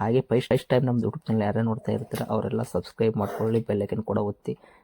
ಹಾಗೆ first time ನಮ್ಮ YouTube channel ಯಾರೇ ನೋಡ್ತಾ ಇರ್ತಾರೆ, ಅವರೆಲ್ಲ ಸಬ್ಸ್ಕ್ರೈಬ್ ಮಾಡ್ಕೊಳ್ಳಿ ಬೆಲ್ಲೈಕನ್ ಕೂಡ ಒತ್ತಿ.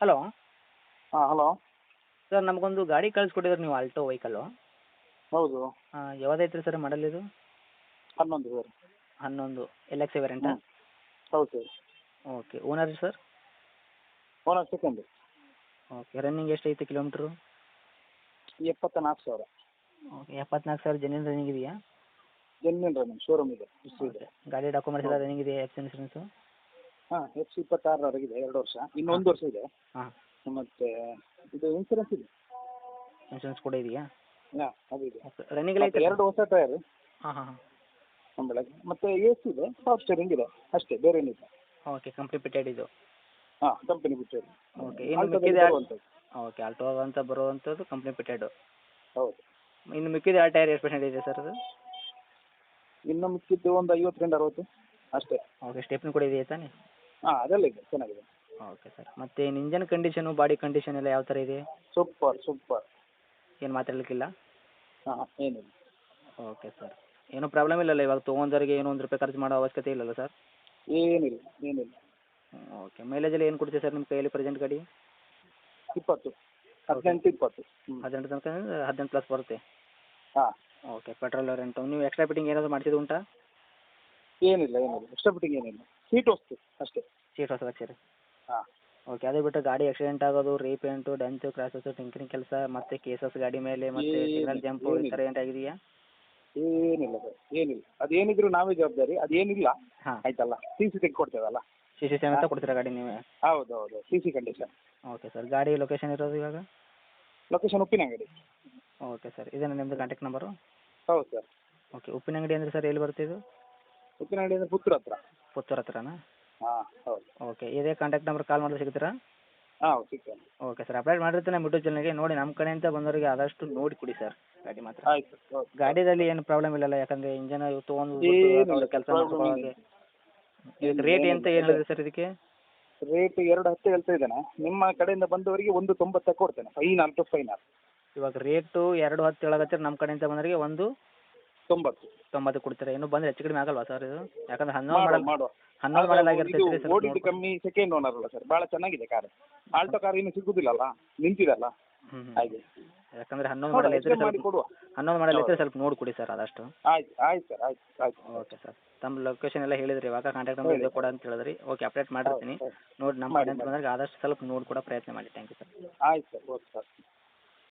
ಹಲೋ? ಹಾಂ ಹಲೋ. ಸರ್ ನಮಗೊಂದು ಗಾಡಿ ಕಳಿಸ್ಕೊಟ್ಟಿದ್ರೆ ನೀವು ಆಲ್ಟೋ ವೆಹಿಕಲ್ಲು ಹೌದು. ಯಾವ್ದೈತ್ರಿ ಸರ್ ಮಾಡಲ್ ಇದು? ಹನ್ನೊಂದು ಸರ್. ಹನ್ನೊಂದು ಎಲ್ ಎಕ್ಸ್ ವೇರಿಯಂಟಾ ಹೌದು sir. Okay owner sir? Owner second okay running ಎಷ್ಟೈತೆ ಕಿಲೋಮೀಟ್ರು? ಎಪ್ಪತ್ತ ನಾಲ್ಕು ಸಾವಿರ. ಓಕೆ ಎಪ್ಪತ್ನಾಲ್ಕು ಸಾವಿರ ಜೆನ್ಯೂನ್ ರನ್ನಿಂಗ್ ಇದೆಯಾ? ಜೆನ್ಯೂನ್ ರನ್ನಿಂಗ್ ಶೋರೂಮ್ ಇದೆ ಗಾಡಿ ಡಾಕ್ಯುಮೆಂಟ್ಸ್ ಎಲ್ಲ ರನ್ನಿಂಗ್ ಇದೆಯಾ ಎಕ್ಸ್ ಇನ್ಸೂರೆನ್ಸು ಹಾಂ ಎಫ್ ಸಿ ಇಪ್ಪತ್ತಾರರವರೆಗಿದೆ ಎರಡು ವರ್ಷ. ಇನ್ನೊಂದು ವರ್ಷ ಇದೆ. ಹಾಂ. ಮತ್ತೆ ಇದು ಇನ್ಸೂರೆನ್ಸ್ ಇದೆ. ಇನ್ಸೂರೆನ್ಸ್ ಕೂಡ ಇದೆಯಾ? ಹಾಂ ಅದು ಇದೆ. ರನ್ನಿಂಗ್ ಮತ್ತೆ ಐತೆ ಎರಡು ಹೊಸ ಟೈರ್ ಹಾಂ ಹಾಂ ಹಾಂ. ಬೆಳಗ್ಗೆ. ಮತ್ತೆ ಎ ಸಿ ಇದೆ ಪವರ್ ಸ್ಟೇರಿಂಗ್ ಇದೆ. ಅಷ್ಟೇ ಬೇರೆ ಏನಿಲ್ಲ. ಓಕೆ ಕಂಪ್ಲೀಟೆಡ್ ಪಿಟೆಡ್ ಇದು. ಹಾಂ ಕಂಪನಿ ಬಿಟ್ಟು ಓಕೆ ಇನ್ನು ಮಿಕ್ಕಿದ ಓಕೆ ಆಲ್ಟೋ ಅಂತ ಬರುವಂಥದ್ದು ಕಂಪ್ನಿ ಪಿಟೆಡು ಹೌದು. ಇನ್ನು ಮಿಕ್ಕಿದ ಆ ಟೈರ್ ಎಷ್ಟು ಪರ್ಸೆಂಟ್ ಇದೆ ಸರ್ ಅದು? ಇನ್ನು ಮಿಕ್ಕಿದ್ದು ಒಂದು ಐವತ್ತರಿಂದ ಅರವತ್ತು. ಅಷ್ಟೇ. ಓಕೆ ಸ್ಟೆಪ್ನಿ ಕೂಡ ಇದೆಯಾ ತಾನೇ? ಹಾಂ ಅದೆಲ್ಲ ಇದೆ ಚೆನ್ನಾಗಿದೆ. ಓಕೆ ಸರ್ ಮತ್ತು ಇಂಜನ್ ಕಂಡೀಷನು ಬಾಡಿ ಕಂಡೀಷನ್ ಎಲ್ಲ ಯಾವ ಥರ ಇದೆ? ಸೂಪರ್ ಸೂಪರ್ ಏನು ಮಾತಾಡಲಿಕ್ಕಿಲ್ಲ? ಹಾಂ ಏನಿಲ್ಲ. ಓಕೆ ಸರ್ ಏನೂ ಪ್ರಾಬ್ಲಮ್ ಇಲ್ಲಲ್ಲ ಇವಾಗ ತೊಗೊಂಡವ್ರಿಗೆ ಏನೋ ಒಂದು ರೂಪಾಯಿ ಖರ್ಚು ಮಾಡೋ ಅವಶ್ಯಕತೆ ಇಲ್ಲಲ್ಲ ಸರ್ ಏನಿಲ್ಲ ಏನಿಲ್ಲ. ಓಕೆ ಮೈಲೇಜಲ್ಲಿ ಏನು ಕೊಡ್ತೀವಿ ಸರ್ ನಿಮ್ಮ ಕೈಯಲ್ಲಿ ಪ್ರೆಸೆಂಟ್ ಗಾಡಿ? ಇಪ್ಪತ್ತು. ಹದಿನೆಂಟು ಇಪ್ಪತ್ತು. ಹದಿನೆಂಟು ತನಕ ಹದಿನೆಂಟು ಪ್ಲಸ್ ಬರುತ್ತೆ? ಹಾಂ. ಓಕೆ ಪೆಟ್ರೋಲ್ ರೆಂಟು ನೀವು ಎಕ್ಸ್ಟ್ರಾ ಫಿಟ್ಟಿಂಗ್ ಏನಾದರೂ ಮಾಡಿಸಿದ್ದು ಉಂಟಾ? ಏನಿಲ್ಲ ಏನಿಲ್ಲ. ಎಕ್ಸ್ಟ್ರಾ ಫಿಟ್ಟಿಂಗ್ ಏನಿಲ್ಲ. ಸೀಟ್ ವಸ್ತು ಅಷ್ಟೇ. ಸೀಟ್ ಹೊಸ ಹಾಕ್ಸಿರಿ ಹಾಂ. ಓಕೆ ಅದೇ ಬಿಟ್ಟು ಗಾಡಿ ಆಕ್ಸಿಡೆಂಟ್ ಆಗೋದು ರೀಪೇಂಟು ಡೆಂತು ಕ್ರಾಸಸ್ಸು ಟಿಂಕರಿಂಗ್ ಕೆಲಸ ಮತ್ತು ಕೇಸಸ್ ಗಾಡಿ ಮೇಲೆ ಮತ್ತೆ ಸಿಗ್ನಲ್ ಜಂಪು ಈ ಥರ ಏನಾಗಿದೆಯಾ ಏನಿಲ್ಲ ಸರ್ ಏನಿಲ್ಲ. ಅದೇನಿದ್ರು ನಾವೇ ಜವಾಬ್ದಾರಿ ಅದೇನಿಲ್ಲ ಹಾಂ. ಆಯ್ತಲ್ಲ. ಸಿ ಸಿ ತೆಗೆದುಕೊಡ್ತೇವಲ್ಲ ಸಿ ಸಿ ಸಮೇತ ಕೊಡ್ತೀರಾ ಗಾಡಿ ನೀವೇ? ಹೌದು ಹೌದು C C condition okay sir ಗಾಡಿ ಲೊಕೇಶನ್ ಇರೋದು ಇವಾಗ? ಲೊಕೇಶನ್ ಉಪ್ಪಿನಂಗಡಿ ಓಕೆ ಸರ್ ಇದೇನಾ ನಿಮ್ಮದು ಕಾಂಟ್ಯಾಕ್ಟ್ ನಂಬರು ಹೌದು ಸರ್ ಓಕೆ ಉಪ್ಪಿನ ಅಂಗಡಿ ಅಂದರೆ ಸರ್ ಎಲ್ಲಿ ಬರುತ್ತೆ ಇದು? ಉಪ್ಪಿನಂಗಡಿ ಅಂದ್ರೆ ಪುತ್ತೂರು ಹತ್ರ. ಪುತ್ತೂರು ಹತ್ರನಾ? ಹಾಂ ಹೌದು. ಓಕೆ ಇದೇ ಕಾಂಟ್ಯಾಕ್ಟ್ ನಂಬರ್ ಕಾಲ್ ಮಾಡಿದ್ರೆ ಹಾಂ ಸಿಗ್ತೇನೆ. ಓಕೆ ಸರ್ ಅಪ್ಡೇಟ್ ಮಾಡಿರ್ತೀನಿ ನಮ್ಮ ಯೂಟ್ಯೂಬ್ ಚಾನಲ್ಗೆ ನೋಡಿ ನಮ್ಮ ಕಡೆಯಿಂದ ಬಂದವರಿಗೆ ಆದಷ್ಟು ನೋಡಿ ಕೊಡಿ ಸರ್ ಗಾಡಿ ಮಾತ್ರ. ಆಯ್ತು ಓಕೆ. ಗಾಡಿದಲ್ಲಿ ಏನು ಪ್ರಾಬ್ಲಮ್ ಇಲ್ಲ ಯಾಕಂದ್ರೆ ಇಂಜನ್ ತೊಗೊಂಡು ಕೆಲಸ ರೇಟ್ ಎಂತ ಏನು ಸರ್ ಇದಕ್ಕೆ? ರೇಟ್ ಎರಡು ಹತ್ತು ಹೇಳ್ತಾ ಇದ್ದಾನೆ. ನಿಮ್ಮ ಕಡೆಯಿಂದ ಬಂದವರಿಗೆ ಒಂದು ತೊಂಬತ್ತಕ್ಕೆ ಕೊಡ್ತೇನೆ. ಫೈನಲ್ ಟು ಫೈನಲ್ ಇವಾಗ ರೇಟು ಎರಡು ಹತ್ತು ಹೇಳಕತ್ತೀರ ನಮ್ಮ ಕಡೆಯಿಂದ ಬಂದವರಿಗೆ ಒಂದು ತೊಂಬತ್ತು ತೊಂಬತ್ತು ಕೊಡ್ತೀರಾ? ಏನು ಬಂದ್ರೆ ಹೆಚ್ಚು ಕಡಿಮೆ ಆಗಲ್ವಾ ಸರ್ ಇದು? ಯಾಕಂದ್ರೆ ಹನ್ನೊಂದು ಮಾಡುವ ಮಾಡಲ್ ಮಾಡುವ. ಹನ್ನೊಂದು ಮಾಡಲ್ ಇದು ಸರ್ ಓಡಿದ್ದು ಕಮ್ಮಿ ಸೆಕೆಂಡ್ ಓನರ್ ಅಲ್ಲ ಸರ್ ಭಾಳ ಚೆನ್ನಾಗಿದೆ ಕಾರ್ ಆಲ್ಟೋ ಕಾರ್ ಇನ್ನು ಸಿಗುದಿಲ್ಲಲ್ಲ? ನಿಂತಿದಲ್ಲ? ಹ್ಞೂ ಹಾಗೆ. ಯಾಕಂದ್ರೆ ಹನ್ನೊಂದು ಮಾಡಲ್ ಇದ್ರೆ ಹೆಚ್ಚು ಮಾಡಿ ಸ್ವಲ್ಪ ಕೊಡುವ. ಹನ್ನೊಂದು ಮಾಡಲ್ ಇದ್ದರೆ ಸ್ವಲ್ಪ ನೋಡಿ ಕೊಡಿ ಸರ್ ಆದಷ್ಟು. ಆಯ್ತು ಆಯ್ತು ಸರ್ ಆಯ್ತು ಆಯ್ತು ಓಕೆ ಸರ್ ತಮ್ಮ ಲೊಕೇಶನ್ ಎಲ್ಲ ಹೇಳಿದ್ರಿ ಇವಾಗ ಕಾಂಟ್ಯಾಕ್ಟ್ ನಂಬರ್ ಇದೆ ಕೊಡ ಅಂತ ಹೇಳಿದ್ರಿ. ಓಕೆ ಅಪ್ಡೇಟ್ ಮಾಡಿರ್ತೀನಿ. ನೋಡಿ ನಮ್ಮ ಮಾಡಿ, ಕಡೆ ಅಂತ ಬಂದಾಗ ಆದಷ್ಟು ಸ್ವಲ್ಪ ನೋಡಿ ಕೊಡೋ ಪ್ರಯತ್ನ ಮಾಡಿ. ಥ್ಯಾಂಕ್ ಯು ಸರ್ ಆಯ್ತು ಸರ್ ಓಕೆ ಸರ್